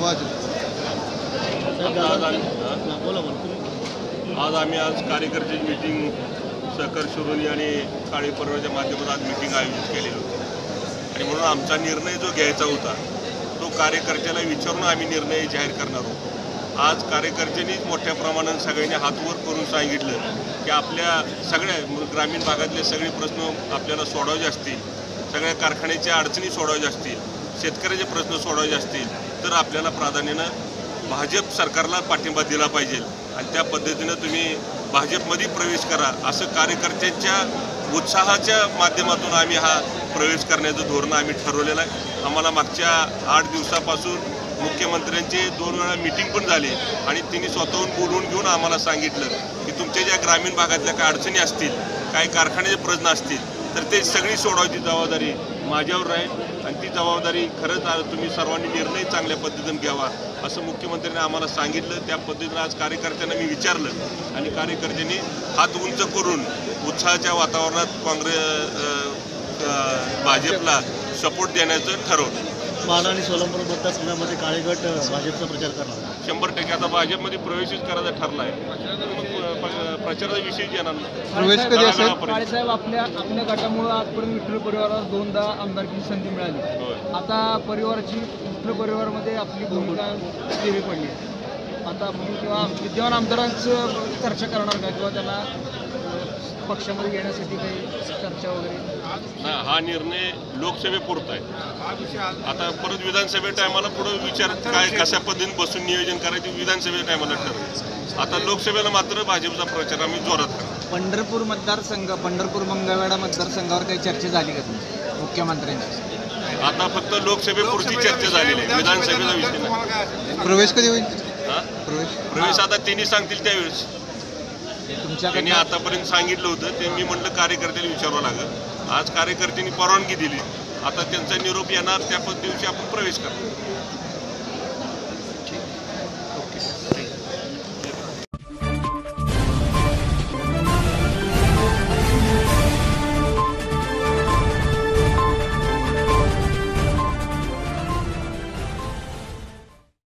भाजप आज आम्ही आज आम्ही आज कार्यकर्त्याची मीटिंग सहकार शिरोली आणि काळी परवाच्या माध्यमातून आज मीटिंग आयोजित केलेली होती. आणि म्हणून आमचा निर्णय जो घ्यायचा होता तो कार्यकर्त्याला विचारून आम्ही निर्णय जाहीर करणार आहोत आज कार्यकर्त्यांनीच मोठ्या प्रमाणात सगळ्यांनी हातवर करून सांगितलं की आपल्या सगळ्या ग्रामीण भागातले सगळे प्रश्न आपल्याला सोडवायचे असतील सगळ्या कारखान्याच्या अडचणी सोडवायच्या असतील शेतकऱ्याचे प्रश्न सोडवायचे असतील तर आपल्याला प्राधान्यानं भाजप सरकारला पाठिंबा दिला पाहिजे. आणि त्या पद्धतीनं तुम्ही भाजपमध्ये प्रवेश करा. असं कार्यकर्त्यांच्या उत्साहाच्या माध्यमातून आम्ही हा प्रवेश करण्याचं धोरण आम्ही ठरवलेलं आहे. आम्हाला मागच्या आठ दिवसापासून मुख्यमंत्र्यांची दोन वेळा मिटिंग पण झाली आणि तिने स्वतःहून बोलवून घेऊन आम्हाला सांगितलं की तुमच्या ज्या ग्रामीण भागातल्या काय अडचणी असतील काही कारखान्याचे प्रश्न असतील तर ते सगळी सोडवायची जबाबदारी माझ्यावर राहील आणि ती जबाबदारी खरंच आज तुम्ही सर्वांनी निर्णय चांगल्या पद्धतीनं घ्यावा असं मुख्यमंत्र्यांनी आम्हाला सांगितलं. त्या पद्धतीनं आज कार्यकर्त्यांना मी विचारलं आणि कार्यकर्त्यांनी हात उंच करून उत्साहाच्या वातावरणात काँग्रेस भाजपला सपोर्ट देण्याचं ठरवलं. माढा आणि सोलापूर मतदारसंघामध्ये काळेगट भाजपचा प्रचार करणार शंभर टक्के आता भाजपमध्ये प्रवेशच करायचा ठरला आहे प्रचाराचा विषयच येणार. प्रवेश कधी असेल तळागाळापर्यंत. काळेसाहेब आपल्या आपल्या गटामुळे आजपर्यंत विठ्ठल परिवाराला दोनदा आमदारकीची संधी मिळाली. आता परिवाराची विठ्ठल परिवारामध्ये आपली भूमिका वेगळी पडली. आता आपण किंवा विद्यमान आमदारांचं चर्चा करणार का किंवा त्यांना पक्षामध्ये घेण्यासाठी काही चर्चा वगैरे? ना हा निर्णय लोकसभेपुरता आहे. आता परत विधानसभे टायमाला पुढे विचार काय कशा पद्धतीने बसून नियोजन करायचे विधानसभे टायमाला ठरवलं आता लोकसभेला मात्र भाजपचा प्रचार आम्ही जोरात करतो पंढरपूर मतदारसंघ पंढरपूर मंगळवेढा मतदारसंघावर काही चर्चा झाली का तुमची? मुख्यमंत्र्यांची? आता फक्त लोकसभेपुरती चर्चा झालेली आहे. विधानसभेचा विषय नाही. प्रवेश कधी होईल? हा? प्रवेश. प्रवेश आता त्यांनी सांगतील त्यावेळेस. त्यांनी आतापर्यंत सांगितलं होतं. ते मी म्हटलं कार्यकर्त्याला विचारावं लागेल. आज कार्यकर्त्यांनी परवानगी दिली. आता त्यांचा निरोप येणार त्या दिवशी आपण प्रवेश करतो